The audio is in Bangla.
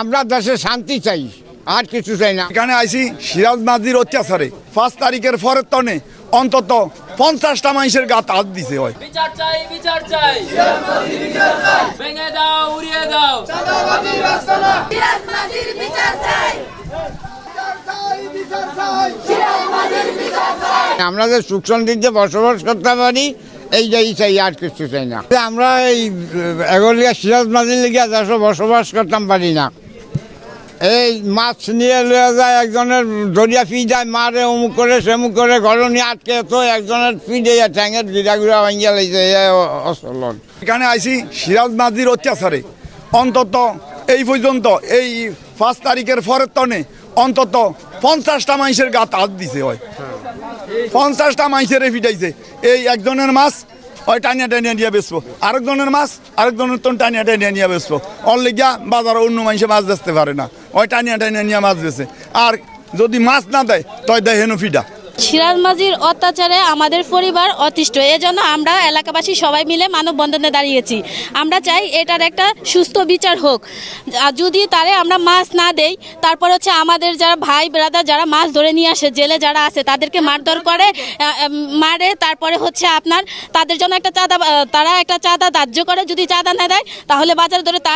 আমরা দেশে শান্তি চাই আর কিছু চাই না। এখানে আইসি সিরাজ মাঝির অত্যাচারে। পাঁচ তারিখের পরের তনে অন্তত পঞ্চাশটা মানুষের গাত হাত দিছে হয়। বিচার চাই বিচার চাই। ভেঙে দাও উড়িয়ে দাও। সিরাজ বিচার চাই। আমরা যে সুখ শান্তিতে বসবাস করতে পারি এইটাই চাই আর কিছু চাই না। আমরা এই, এগলিয়া সিরাজ মাঝির লিগে দেশে বসবাস করতাম পারি না। এই মাছ নিয়ে লয়ে যায়, একজনের দরিয়া ফি যায়, মারে, অমুক করে, সেমুক করে ঘর নিয়ে আটকে তো একজনের ফি দিয়ে ঠ্যাঙের গিরা গুড়া ভাঙ্গিয়া লাগছে অসলন। এখানে আইসি সিরাজ মাঝির অত্যাচারে। অন্তত এই পর্যন্ত, এই পাঁচ তারিখের পরের তনে অন্তত পঞ্চাশটা মানুষের গাত হাত দিছে হয়। পঞ্চাশটা মানুষের ফিটাইছে। এই একজনের মাছ, ওই টানিয়া টানিয়া নিয়ে বেসবো আরেকজনের মাছ, আরেকজনের তো টানিয়া টানিয়া নিয়ে বেসবো অর লেগিয়া বাজারে অন্য মানুষে মাছ বেচতে পারে না। ওই টানিয়া টানিয়া নিয়ে মাছ বেছে আর যদি মাছ না দেয়, তয় দেয় হেনু ফিডা। সিরাজ মাঝির অত্যাচারে আমাদের পরিবার অতিষ্ঠ। এজন্য আমরা এলাকাবাসী সবাই মিলে মানববন্ধনে দাঁড়িয়েছি। আমরা চাই এটার একটা সুস্থ বিচার হোক। যদি তারে আমরা মাছ না দেই, তারপর হচ্ছে আমাদের যারা ভাই ব্রাদার যারা মাছ ধরে নিয়ে আসে, জেলে যারা আছে, তাদেরকে মারধর করে মারে, তারপরে হচ্ছে আপনার তাদের জন্য একটা চাঁদা তারা একটা চাঁদা ধার্য করে, যদি চাঁদা না দেয়, তাহলে বাজার ধরে তার